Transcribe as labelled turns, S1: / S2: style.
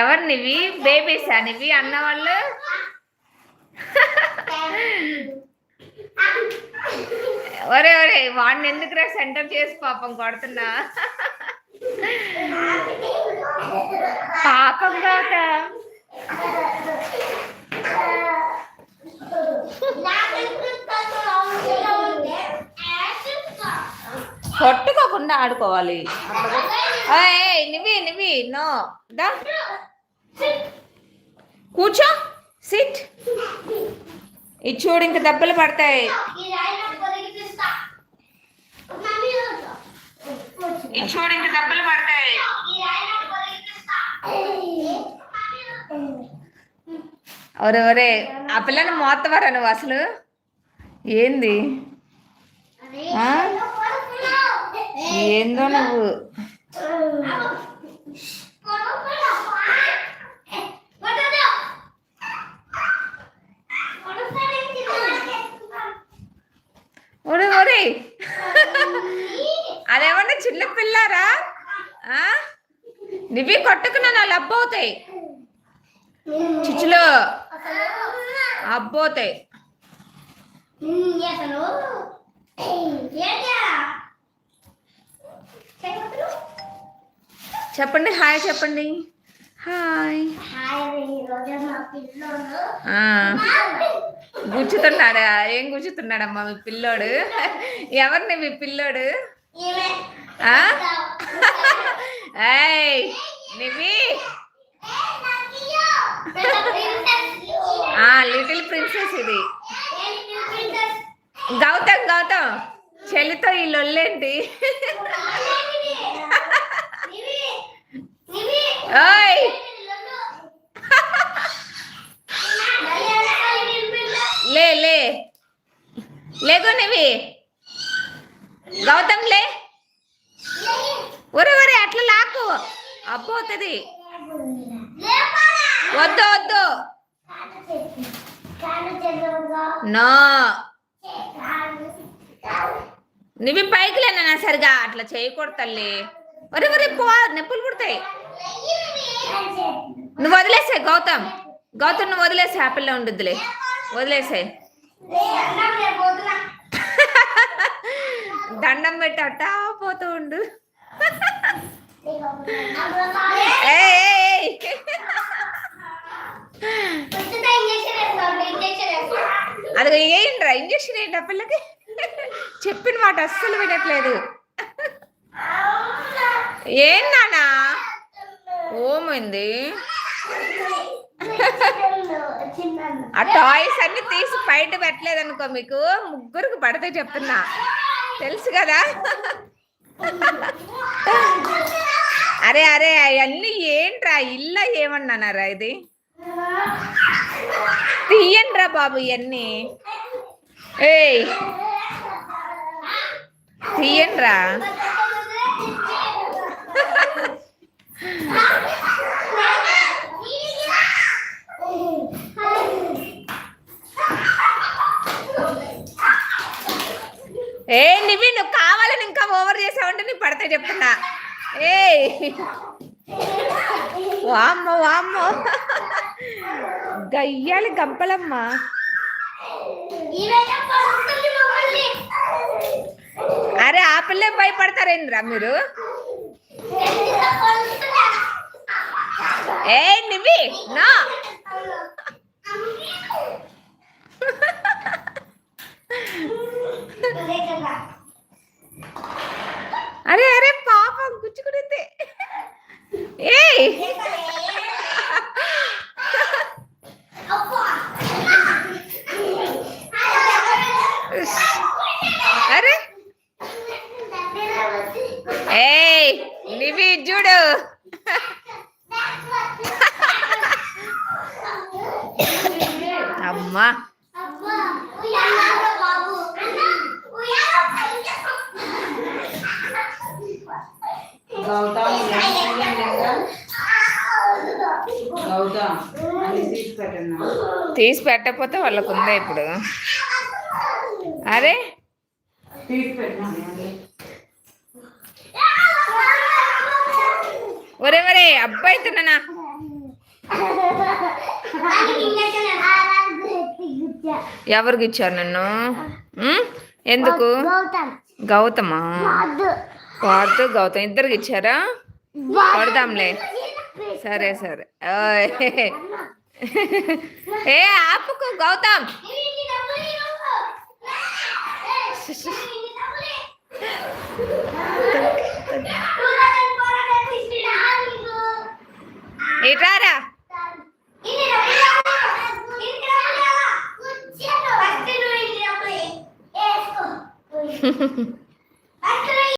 S1: ఎవరు నివి? బేబీసా నివి? అన్న వాళ్ళు? ఒరే ఒరే వాడిని ఎందుకురా సెంటర్ చేసి పాపం కొడుతున్నా? పాపం కాక. కొట్టుకోకుండా ఆడుకోవాలి. నివి నివి నో దా. కూర్చో సిట్ ఇది చూడు ఇంక దెబ్బలు పడతాయి. ఇది చూడు ఇంక దెబ్బలు పడతాయి. ఒరే ఒరే ఆ పిల్లని మోత్తవరా నువ్వు అసలు? ఏంది ఆ? ఏందో నువ్వు. ఒరే ఒరే అదేమన్నా చిన్న పిల్లారా? నివి కొట్టుకున్నా నా లబ్బవుతాయి చిచ్చులు. అబ్బోతాయి
S2: అసలు ఏంటా
S1: చెప్పండి హాయ్ చెప్పండి. హాయ్. గుచ్చుతున్నాడా? ఏం గుచ్చుతున్నాడమ్మా మీ పిల్లోడు? ఎవరిని మీ పిల్లోడు? నివి. లిటిల్ ప్రిన్సెస్ ఇది. గౌతమ్ గౌతమ్. చెల్లితో ఈ లొల్లేంటి? గౌతంలే ఒరే ఒరే అట్లా లాకు అబ్బోతుంది వద్దు వద్దు. నా. నువ్వు పైకి లేనా సరిగా? అట్లా చేయకూడదు తల్లి. ఒరే ఒరే పో నొప్పులు పుడతాయి. నువ్వు వదిలేసాయి గౌతమ్. గౌతమ్ నువ్వు వదిలేసే ఆ ఉండుద్దులే ఉండుద్దిలే. వదిలేసాయి దండం పెట్టి అట్టా పోతూ ఉండు. అదిగో ఏంట్రా ఇంజక్షన్ ఏంటి పిల్లకి? చెప్పిన మాట అస్సలు వినట్లేదు. ఏం నానా ఓమైంది. ఆ టాయ్స్ అన్ని తీసి బయట పెట్టలేదు అనుకో మీకు ముగ్గురికి పడితే చెప్తున్నా. తెలుసు కదా? అరే అరే అవన్నీ ఏంట్రా? ఇల్లా ఏమన్నానారా ఇది? తీయండిరా బాబు ఇవన్నీ ఏయ్. తీయండిరా. ఏ నివి నువ్వు కావాలని ఇంకా ఓవర్ చేసావంటే నీ పడితే చెప్తున్నా. ఏయ్. వామ్మో వామ్మో. గయ్యాలి గంపలమ్మ. అరే ఆ పిల్లే భయపడతారేంద్రా మీరు? ఏ నివి నా అరే అరే పాపం గుచ్చుకునింది ఏయ్ అరే ఏయ్ నివి చూడు. అమ్మా.
S3: తీసి
S1: పెట్టకపోతే వాళ్ళకు ఉందా ఇప్పుడు? అరే.
S3: తీసి పెట్టండి
S1: ఒరే ఒరే అబ్బాయి తిన్నా? ఎవరికి ఇచ్చారు నన్ను? ఎందుకు?
S2: గౌతమా? వద్దు.
S1: గౌతమ్ ఇద్దరికి ఇచ్చారా? కొడదాంలే సరే సరే. ఓయ్. ఏ ఆపుకు గౌతమ్.
S2: ఇన్ని
S1: ఇటారా
S2: ఇన్ని డబ్బులు ఇవ్వు.